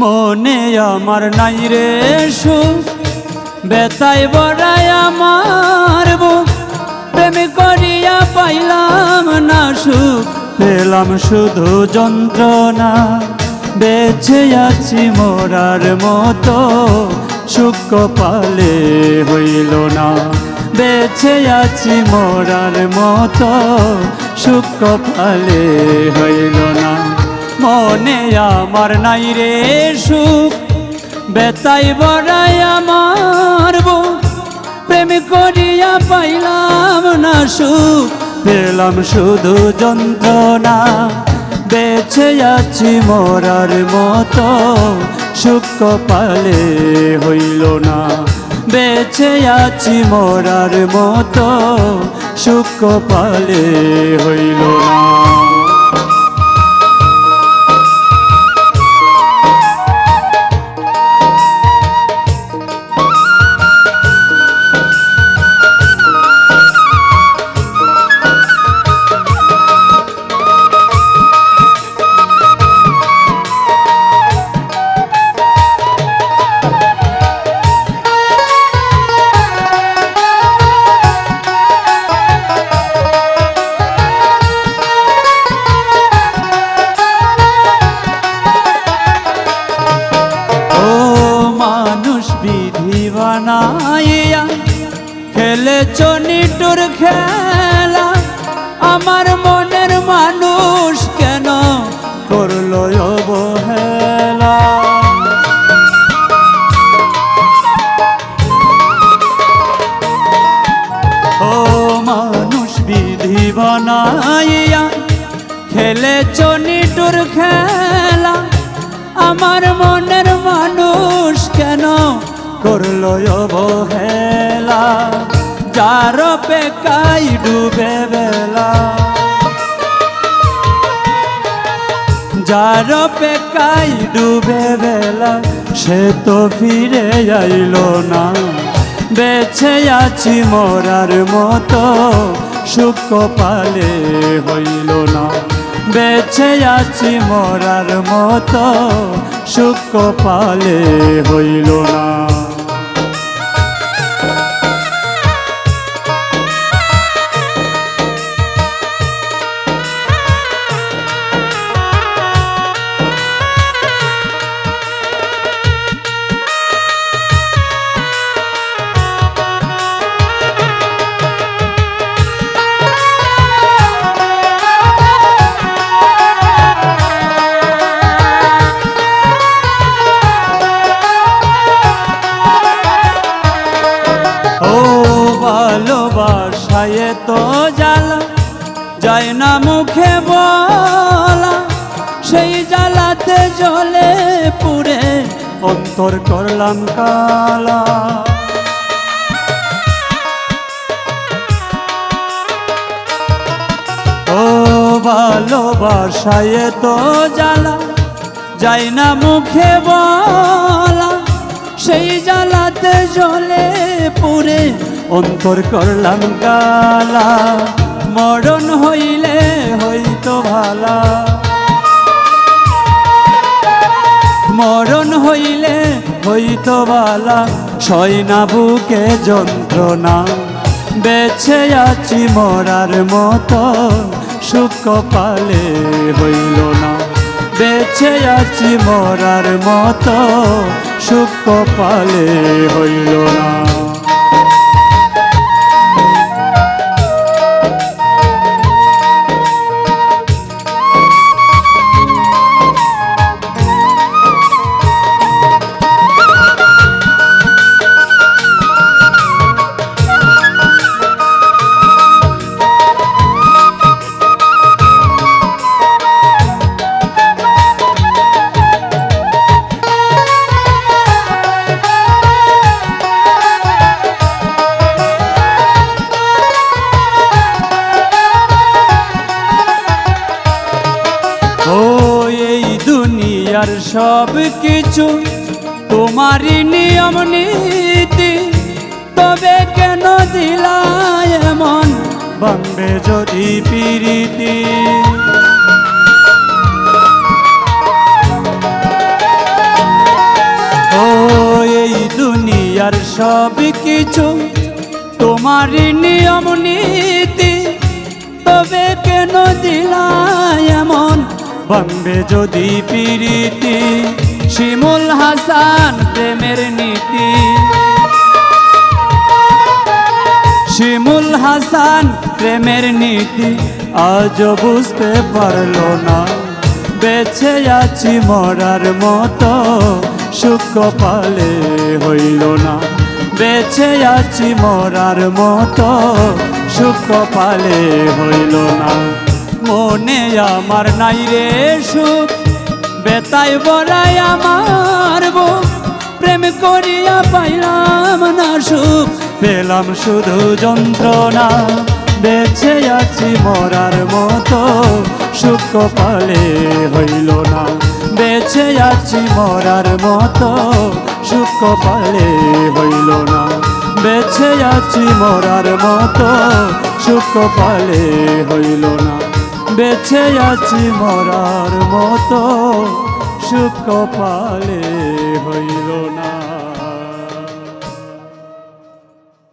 মনে আমার নাই রে সুখ। বেতাই বড়াই আমার বুক। করিয়া পাইলাম না সুখ। পেলাম শুধু যন্ত্রণা। বেঁচে আছি মোরার মতো। সুখ পালে হইল না। বেঁচে আছি মোরার মতো। সুখ পালে হইল না। মনে আমার নাই রে সুখ। বেতাই বড়াই আমার বুক। প্রেম করিয়া পাইলাম না সুখ। পেলাম শুধু যন্ত্রণা। বেছে আছি মরার মতো। সুখ পালে হইল না। বেছে আছি মরার মতো। সুখ পালে হইল না। বানাইয়া খেলেছ নিটুর খেলা। আমার মনের মানুষ কেন করল অবহেলা? ও মানুষ বিধি বানাইয়া খেলেছ নিটুর খেলা। আমার মনের মানুষ কেন করল অবহেলা, যার পেকাই ডুবে বেলা। যার পেকাই ডুবে বেলা, সে তো ফিরে আইলো না। বেছে আছি মরার মতো, সুখ পালে হইল না। বেছে আছি মরার মতো, সুখ পালে হইল না। যায় না মুখে বলা, সেই জ্বালাতে জলে পুড়ে অন্তর করলাম কালা। ও ভালোবাসায় তো জ্বালা, যায় না মুখে বলা, সেই জ্বালাতে জলে পুরে অন্তর করলাম গালা মরণ হইলে হইতো ভালা। মরণ হইলে হইতো বালা সয় বুকে যন্ত্রণা বেছে আছি মরার মতো, সুখ পালে হইল না। বেছে আছি মরার মতো, সুখ পালে হইল না। সব কিছু তোমারই নিয়ম নীতি। তবে কেন দিলাই এমন বম্বে যদি পিরিতি? ও, এই দুনিয়ার সব কিছু তোমারই নিয়ম নীতি। তবে কেন দিলাই এমন বম্বে যদি পিরিতি, শিমুল হাসান প্রেমের নীতি। শিমুল হাসান প্রেমের নীতি আজ বুঝতে পারল না। বেছে আছি মরার মতো, সুখ পালে হইল না। বেছে আছি মরার মতো, সুখ পালে হইল না। মনে আমার নাই রে সুখ। বেতাই বড়াই আমার বুক প্রেম করিয়া পাইলাম না সুখ। পেলাম শুধু যন্ত্রণা। বেছে আছি মরার মতো। সুখ পালে হইল না। বেছে আছি মরার মতো। সুখ পালে হইল না। বেছে আছি মরার মতো। সুখ পালে হইল না। বেছে আছি মরার মতো সুখ পালে হইল